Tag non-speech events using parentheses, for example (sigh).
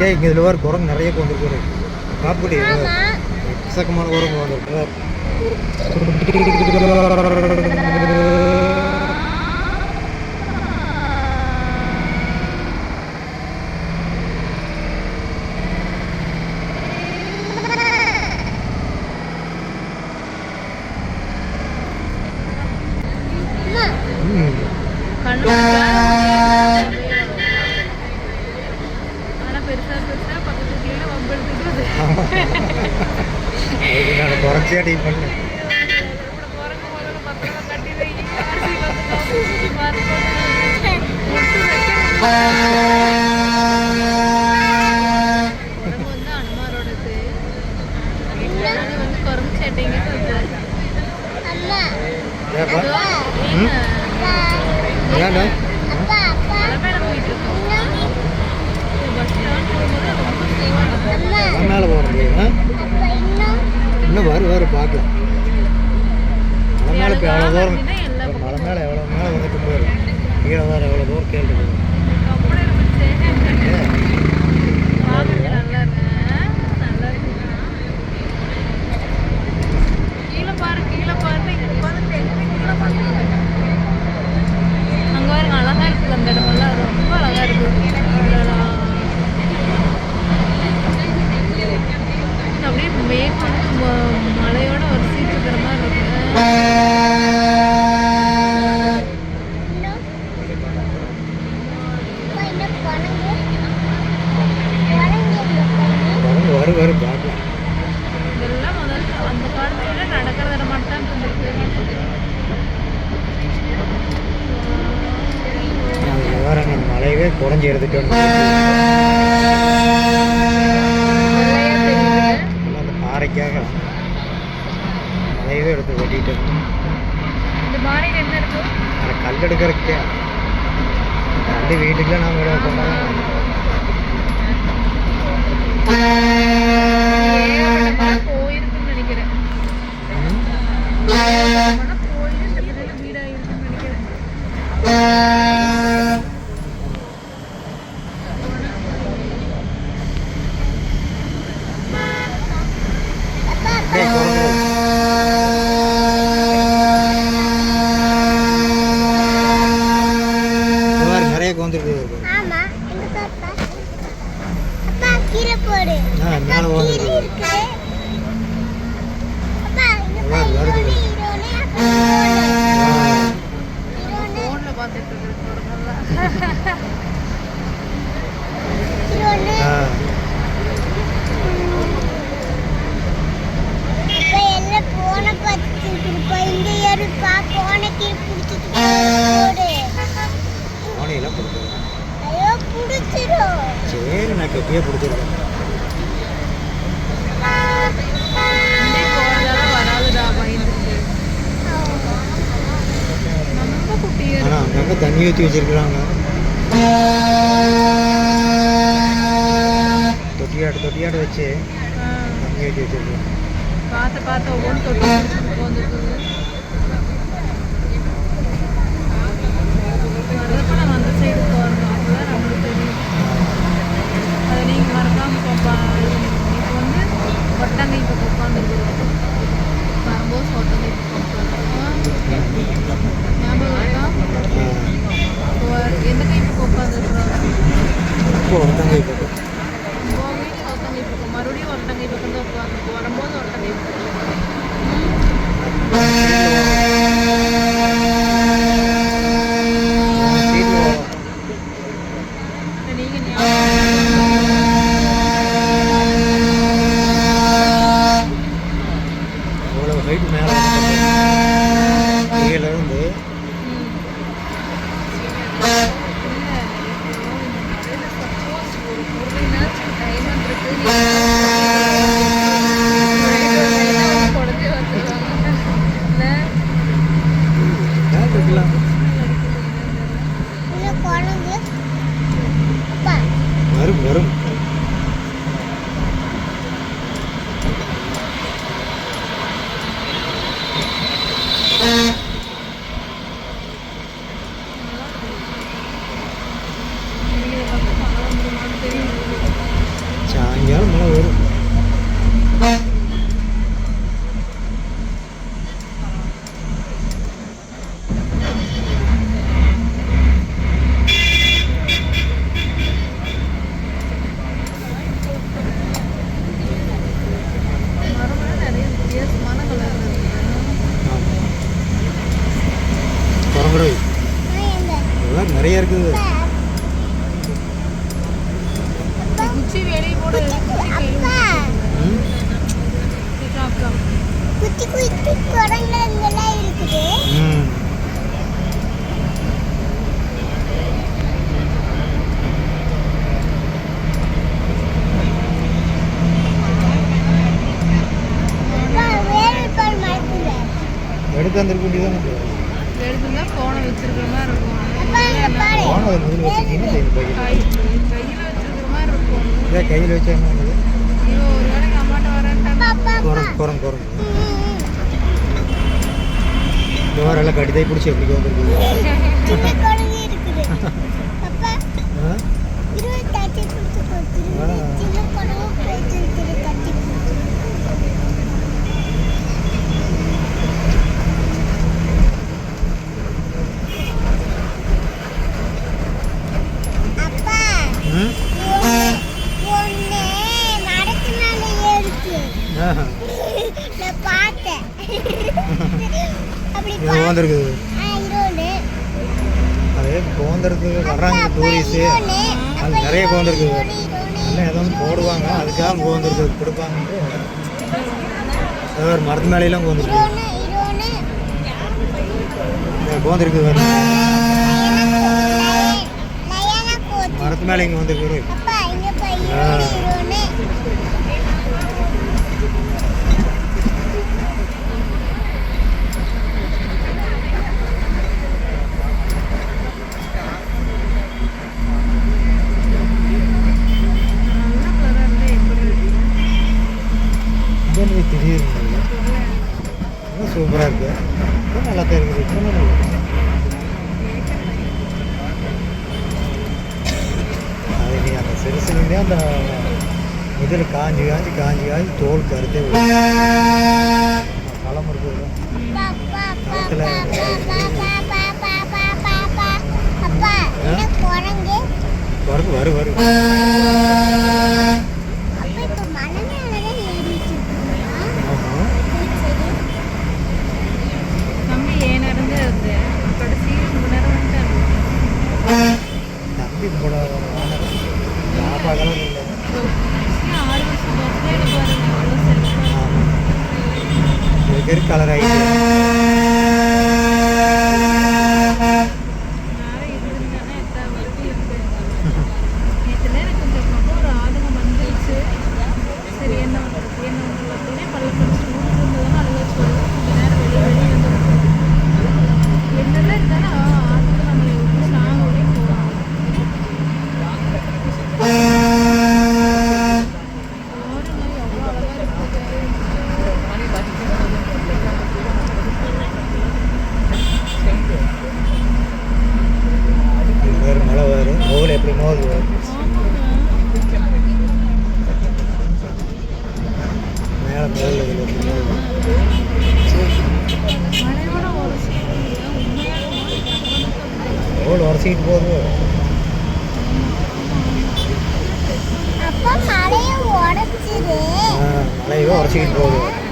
ஏ இங்கே இதில் வேறு குரங்கு நிறைய கொண்டு போகிறேன் காப்புடி எக்கச்சக்கமான குரங்கு வந்துருக்கு. കുറച്ചായിട്ട് ഈ പണ്ട് അമ്മ. അതാണ് மேலே போகிறது இன்னும் வரும் வரும் பார்க்கலாம். மேலே அவ்வளோ தூரம் ഉദ്ഘാടനം ചെയ്തിട്ടുണ്ട്. എടുത്ത്? വെട്ടിയിട്ടുണ്ട് കല്ലെടുക്കറൊക്കെയാ രണ്ട് വീട്ടിലാണ് അവിടെ കൊണ്ടുപോകുന്നത് அங்கே தண்ணி ஊற்றி வச்சிருக்கிறாங்க. தொட்டியாடு தொட்டியாடு வச்சு தண்ணி ஊற்றி வச்சிருக்கிறாங்க. பார்த்து பார்த்து ஒவ்வொன்று தொட்டி வந்துருக்கு ஒட்டங்க இப்போ உட்காந்துருக்குது வரும்போது ஒட்டங்க இப்போ உட்காந்துருக்கோம் ஞாபகம் எந்த கை இப்போ உட்காந்துருக்குறோம் இப்போ ஒட்டங்க இப்போ பேக் நிறைய இருக்குது. குட்டி குட்டி குரங்குலாம் இருக்குது எடுத்து வந்திருக்க வேண்டியதான் (laughs) வானவர் முதல்ல வச்சுருக்கீங்க கையில் பாக்கெட் ஏன் கையில் வச்சாங்க குரம் குரம் குரம் இந்த வாரம் எல்லாம் கடிதாய் பிடிச்சி எப்படி வந்துருக்குது இப்போ வர்றாங்க டூரிஸ்ட்டு அது நிறைய போந்திருக்கு எல்லாம் ஏதோ போடுவாங்க அதுக்காக போந்திருக்கு கொடுப்பாங்க ஒரு மரத்து மேலையெல்லாம் போந்திருக்கு போந்திருக்கு மரத்து மேலே இங்கே வந்துருக்கு ஆ. திடீர்னு நல்லா சூப்பராக இருக்குது நல்லா தான் இருக்குது. நல்லா அது நீ அந்த சிறு சிறுந்தே அந்த இதில் காஞ்சி காஞ்சி காஞ்சி காஞ்சி தோல் கருத்தே கலர் கருக்கலராயிட்டு எவ்வளோ உரசிக்கிட்டு போகுது மழையும் உடச்சிக்கிட்டு போகுது.